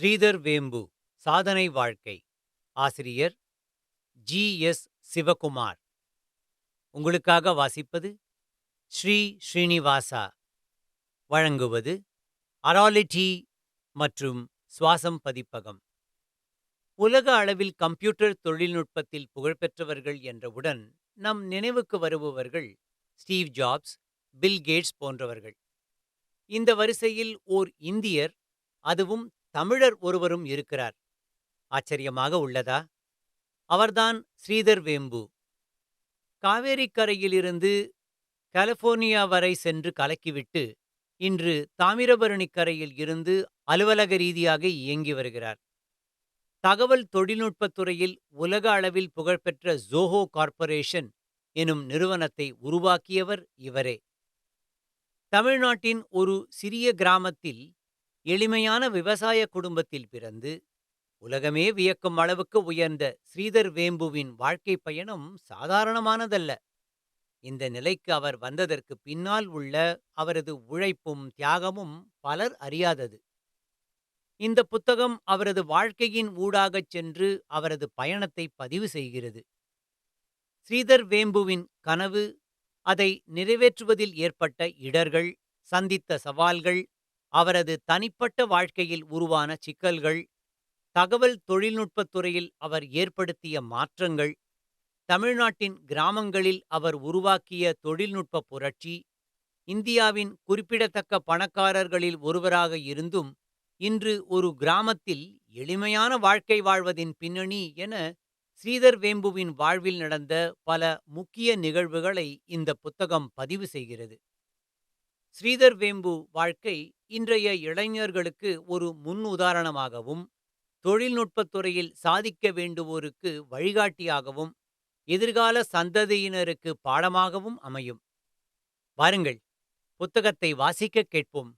ஸ்ரீதர் வேம்பு சாதனை வாழ்க்கை. ஆசிரியர் ஜி. எஸ். சிவகுமார். உங்களுக்காக வாசிப்பது ஸ்ரீ. ஸ்ரீனிவாசா. வழங்குவது அராலிட்டி மற்றும் சுவாசம் பதிப்பகம். உலக அளவில் கம்ப்யூட்டர் தொழில்நுட்பத்தில் புகழ்பெற்றவர்கள் என்றவுடன் நம் நினைவுக்கு வருபவர்கள் ஸ்டீவ் ஜாப்ஸ் பில் கேட்ஸ் போன்றவர்கள். இந்த வரிசையில் ஓர் இந்தியர் அதுவும் தமிழர் ஒருவரும் இருக்கிறார். ஆச்சரியமாக உள்ளதா? அவர்தான் ஸ்ரீதர் வேம்பு. காவேரிக்கரையிலிருந்து கலிபோர்னியா வரை சென்று கலக்கிவிட்டு இன்று தாமிரபரணிக்கரையில் இருந்து அலுவலக ரீதியாக இயங்கி வருகிறார். தகவல் தொழில்நுட்பத் துறையில் உலக அளவில் புகழ்பெற்ற ஜோஹோ கார்ப்பரேஷன் எனும் நிறுவனத்தை உருவாக்கியவர் இவரே. தமிழ்நாட்டின் ஒரு சிறிய கிராமத்தில் எளிமையான விவசாய குடும்பத்தில் பிறந்து உலகமே வியக்கும் அளவுக்கு உயர்ந்த ஸ்ரீதர் வேம்புவின் வாழ்க்கை பயணம் சாதாரணமானதல்ல. இந்த நிலைக்கு அவர் வந்ததற்கு பின்னால் உள்ள அவரது உழைப்பும் தியாகமும் பலர் அறியாதது. இந்த புத்தகம் அவரது வாழ்க்கையின் ஊடாகச் சென்று அவரது பயணத்தை பதிவு செய்கிறது. ஸ்ரீதர் வேம்புவின் கனவு அதை நிறைவேற்றுவதில் ஏற்பட்ட இடர்கள் சந்தித்த சவால்கள் அவரது தனிப்பட்ட வாழ்க்கையில் உருவான சிக்கல்கள் தகவல் தொழில்நுட்பத் துறையில் அவர் ஏற்படுத்திய மாற்றங்கள் தமிழ்நாட்டின் கிராமங்களில் அவர் உருவாக்கிய தொழில்நுட்ப புரட்சி இந்தியாவின் குறிப்பிடத்தக்க பணக்காரர்களில் ஒருவராக இருந்தும் இன்று ஒரு கிராமத்தில் எளிமையான வாழ்க்கை வாழ்வதின் பின்னணி என ஸ்ரீதர் வேம்புவின் வாழ்வில் நடந்த பல முக்கிய நிகழ்வுகளை இந்த புத்தகம் பதிவு செய்கிறது. ஸ்ரீதர் வேம்பு வாழ்க்கை இன்றைய இளைஞர்களுக்கு ஒரு முன் உதாரணமாகவும் தொழில்நுட்பத் துறையில் சாதிக்க வேண்டுவோருக்கு வழிகாட்டியாகவும் எதிர்கால சந்ததியினருக்கு பாடமாகவும் அமையும். வாருங்கள் புத்தகத்தை வாசிக்க கேட்போம்.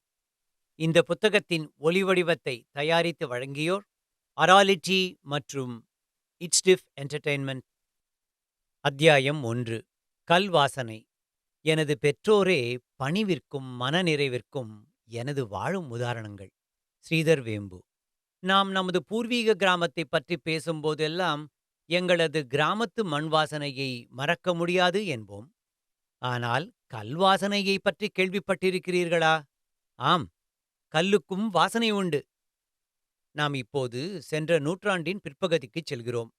இந்த புத்தகத்தின் ஒலிவடிவத்தை தயாரித்து வழங்கியோர் அராலிட்டி மற்றும் இட்ஸ்டிஃப் என்டர்டெயின்மெண்ட் அத்தியாயம் ஒன்று கல்வாசனை. எனது பெற்றோரே பணிவிற்கும் மனநிறைவிற்கும் எனது வாழும் உதாரணங்கள். ஸ்ரீதர் வேம்பு. நாம் நமது பூர்வீக கிராமத்தை பற்றி பேசும்போதெல்லாம் எங்களது கிராமத்து மண் வாசனையை மறக்க முடியாது என்போம். ஆனால் கல்வாசனையை பற்றி கேள்விப்பட்டிருக்கிறீர்களா? ஆம் கல்லுக்கும் வாசனை உண்டு. நாம் இப்போது சென்ற நூற்றாண்டின் பிற்பகுதிக்குச் செல்கிறோம்.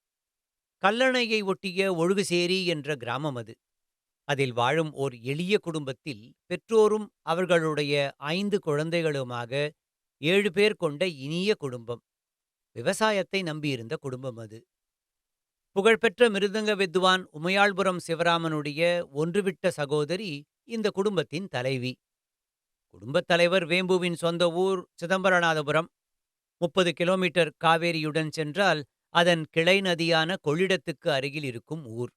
கல்லணையை ஒட்டிய ஒழுகுசேரி என்ற கிராமம் அது. அதில் வாழும் ஓர் எளிய குடும்பத்தில் பெற்றோரும் அவர்களுடைய ஐந்து குழந்தைகளுமாக ஏழு பேர் கொண்ட இனிய குடும்பம். விவசாயத்தை நம்பியிருந்த குடும்பம் அது. புகழ்பெற்ற மிருதங்க வித்வான் உமையாள்புரம் சிவராமனுடைய ஒன்றுவிட்ட சகோதரி இந்த குடும்பத்தின் தலைவி. குடும்பத் தலைவர் வேம்புவின் சொந்த ஊர் சிதம்பரநாதபுரம். முப்பது கிலோமீட்டர் காவேரியுடன் சென்றால் அதன் கிளை நதியான கொள்ளிடத்துக்கு அருகில் இருக்கும் ஊர்.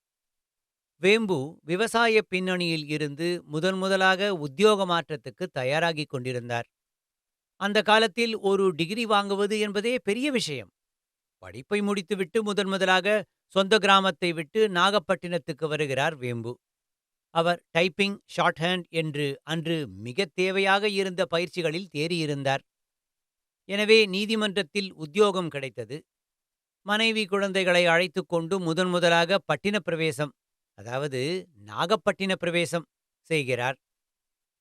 வேம்பு விவசாய பின்னணியில் இருந்து முதன் முதலாக உத்தியோக மாற்றத்துக்கு தயாராகிக் கொண்டிருந்தார். அந்த காலத்தில் ஒரு டிகிரி வாங்குவது என்பதே பெரிய விஷயம். படிப்பை முடித்துவிட்டு முதன் முதலாக சொந்த கிராமத்தை விட்டு நாகப்பட்டினத்துக்கு வருகிறார் வேம்பு. அவர் டைப்பிங் ஷார்ட் ஹேண்ட் என்று அன்று மிக தேவையாக இருந்த பயிற்சிகளில் தேறியிருந்தார். எனவே நீதிமன்றத்தில் உத்தியோகம் கிடைத்தது. மனைவி குழந்தைகளை அழைத்து கொண்டு முதன் முதலாக பட்டின பிரவேசம் அதாவது நாகப்பட்டின பிரவேசம் செய்கிறார்.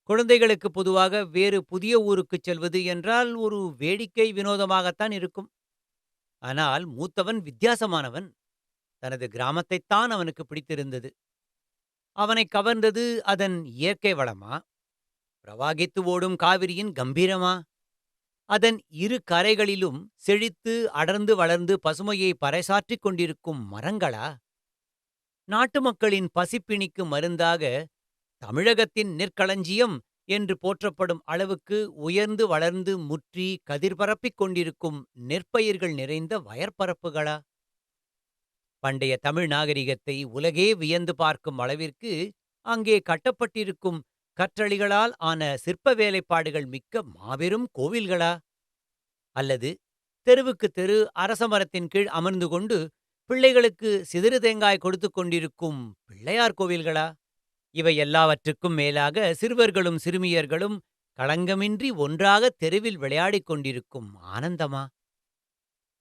குழந்தைகளுக்கு பொதுவாக வேறு புதிய ஊருக்குச் செல்வது என்றால் ஒரு வேடிக்கை வினோதமாகத்தான் இருக்கும். ஆனால் மூத்தவன் வித்தியாசமானவன். தனது கிராமத்தைத்தான் அவனுக்கு பிடித்திருந்தது. அவனை கவர்ந்தது அதன் இயற்கை வளமா? பிரவாகித்து ஓடும் காவிரியின் கம்பீரமா? அதன் இரு கரைகளிலும் செழித்து அடர்ந்து வளர்ந்து பசுமையை பறைசாற்றிக் கொண்டிருக்கும் மரங்களா? நாட்டு மக்களின் பசிப்பிணிக்கு மருந்தாக தமிழகத்தின் நெற்களஞ்சியம் என்று போற்றப்படும் அளவுக்கு உயர்ந்து வளர்ந்து முற்றி கதிர்பரப்பிக் கொண்டிருக்கும் நெற்பயிர்கள் நிறைந்த வயற்பரப்புகளா? பண்டைய தமிழ் நாகரிகத்தை உலகே வியந்து பார்க்கும் அளவிற்கு அங்கே கட்டப்பட்டிருக்கும் கற்றளிகளால் ஆன சிற்ப வேலைப்பாடுகள் மிக்க மாபெரும் கோவில்களா? அல்லது தெருவுக்கு தெரு அரசமரத்தின் கீழ் அமர்ந்து கொண்டு பிள்ளைகளுக்கு சிதறு தேங்காய் கொடுத்து கொண்டிருக்கும் பிள்ளையார் கோவில்களா? இவை எல்லாவற்றுக்கும் மேலாக சிறுவர்களும் சிறுமியர்களும் களங்கமின்றி ஒன்றாக தெருவில் விளையாடிக் கொண்டிருக்கும் ஆனந்தமா?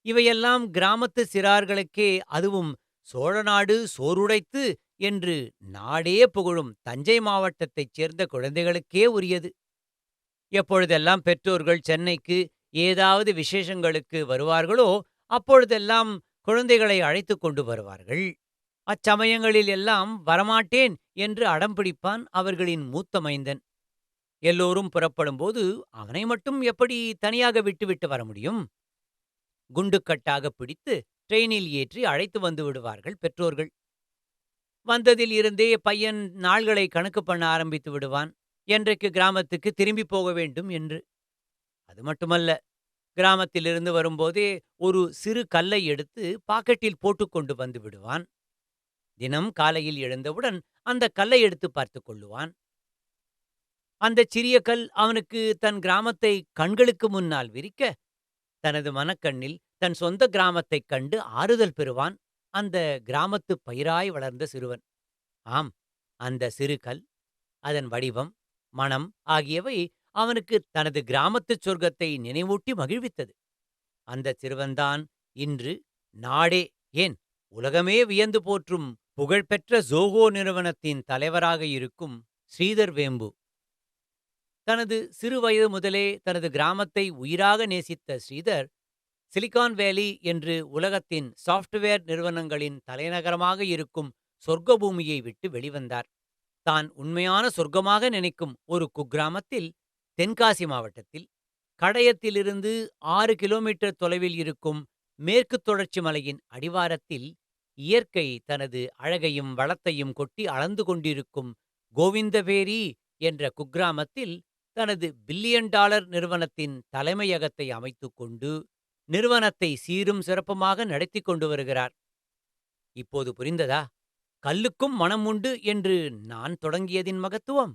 இவையெல்லாம் கிராமத்து சிறார்களுக்கே அதுவும் சோழநாடு சோறுடைத்து என்று நாடே புகழும் தஞ்சை மாவட்டத்தைச் சேர்ந்த குழந்தைகளுக்கே உரியது. எப்பொழுதெல்லாம் பெற்றோர்கள் சென்னைக்கு ஏதாவது விசேஷங்களுக்கு வருவார்களோ அப்பொழுதெல்லாம் குழந்தைகளை அழைத்துக் கொண்டு வருவார்கள். அச்சமயங்களில் எல்லாம் வரமாட்டேன் என்று அடம்பிடிப்பான் அவர்களின் மூத்த மைந்தன். எல்லோரும் புறப்படும்போது அவனை மட்டும் எப்படி தனியாக விட்டுவிட்டு வர முடியும்? குண்டுக்கட்டாக பிடித்து ட்ரெயினில் ஏற்றி அழைத்து வந்து விடுவார்கள் பெற்றோர்கள். வந்ததில் இருந்தே பையன் நாள்களை கணக்கு பண்ண ஆரம்பித்து விடுவான். என்றைக்கு கிராமத்துக்கு திரும்பி போக வேண்டும் என்று. அது மட்டுமல்ல கிராமத்திலிருந்து வரும்போதே ஒரு சிறு கல்லை எடுத்து பாக்கெட்டில் போட்டுக்கொண்டு வந்து விடுவான். தினம் காலையில் எழுந்தவுடன் அந்த கல்லை எடுத்து பார்த்துக் கொள்ளுவான். அந்தச் சிறிய கல் அவனுக்கு தன் கிராமத்தை கண்களுக்கு முன்னால் விரிக்க தனது மனக்கண்ணில் தன் சொந்த கிராமத்தைக் கண்டு ஆறுதல் பெறுவான். அந்த கிராமத்து பயிராய் வளர்ந்த சிறுவன். ஆம் அந்த சிறு கல் அதன் வடிவம் மனம் ஆகியவை அவனுக்கு தனது கிராமத்துச் சொர்க்கத்தை நினைவூட்டி மகிழ்வித்தது. அந்த சிறுவன்தான் இன்று நாடே ஏன் உலகமே வியந்து போற்றும் புகழ்பெற்ற ஜோகோ நிறுவனத்தின் தலைவராக இருக்கும் ஸ்ரீதர் வேம்பு. தனது சிறுவயது முதலே தனது கிராமத்தை உயிராக நேசித்த ஸ்ரீதர் சிலிகான் வேலி என்று உலகத்தின் சாஃப்ட்வேர் நிறுவனங்களின் தலைநகரமாக இருக்கும் சொர்க்க பூமியை விட்டு வெளிவந்தார். தான் உண்மையான சொர்க்கமாக நினைக்கும் ஒரு குக்கிராமத்தில் தென்காசி மாவட்டத்தில் கடையத்திலிருந்து ஆறு கிலோமீட்டர் தொலைவில் இருக்கும் மேற்கு தொடர்ச்சி மலையின் அடிவாரத்தில் இயற்கை தனது அழகையும் வளத்தையும் கொட்டி அளந்து கொண்டிருக்கும் கோவிந்தபேரி என்ற குக்கிராமத்தில் தனது பில்லியன் டாலர் நிறுவனத்தின் தலைமையகத்தை அமைத்துக் கொண்டு நிறுவனத்தை சீரும் சிறப்புமாக நடத்தி கொண்டு வருகிறார். இப்போது புரிந்ததா? கல்லுக்கும் மனம் உண்டு என்று நான் தொடங்கியதின் மகத்துவம்?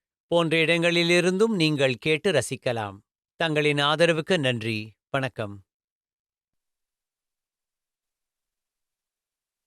போன்ற இடங்களிலிருந்தும் நீங்கள் கேட்டு ரசிக்கலாம். தங்களின் ஆதரவுக்கு நன்றி. வணக்கம்.